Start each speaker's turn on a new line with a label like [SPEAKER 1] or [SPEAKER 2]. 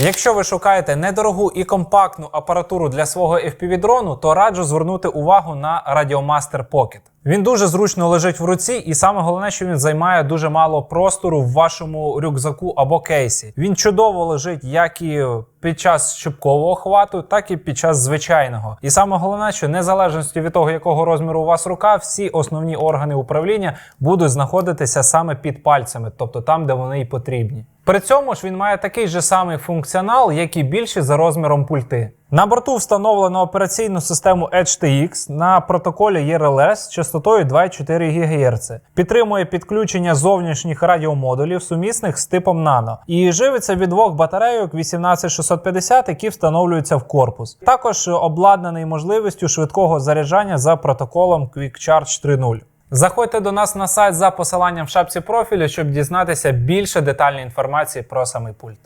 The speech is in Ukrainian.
[SPEAKER 1] Якщо ви шукаєте недорогу і компактну апаратуру для свого FPV-дрону, то раджу звернути увагу на Radiomaster Pocket. Він дуже зручно лежить в руці, і саме головне, що він займає дуже мало простору в вашому рюкзаку або кейсі. Він чудово лежить як і під час щупкового хвату, так і під час звичайного. І саме головне, що незалежності від того, якого розміру у вас рука, всі основні органи управління будуть знаходитися саме під пальцями, тобто там, де вони і потрібні. При цьому ж він має такий же самий функціонал, як і більші за розміром пульти. На борту встановлено операційну систему HTX на протоколі ERLS з частотою 2,4 ГГц. Підтримує підключення зовнішніх радіомодулів, сумісних з типом Nano. І живиться від двох батарейок 18650, які встановлюються в корпус. Також обладнаний можливістю швидкого заряджання за протоколом Quick Charge 3.0. Заходьте до нас на сайт за посиланням в шапці профілю, щоб дізнатися більше детальної інформації про самий пульт.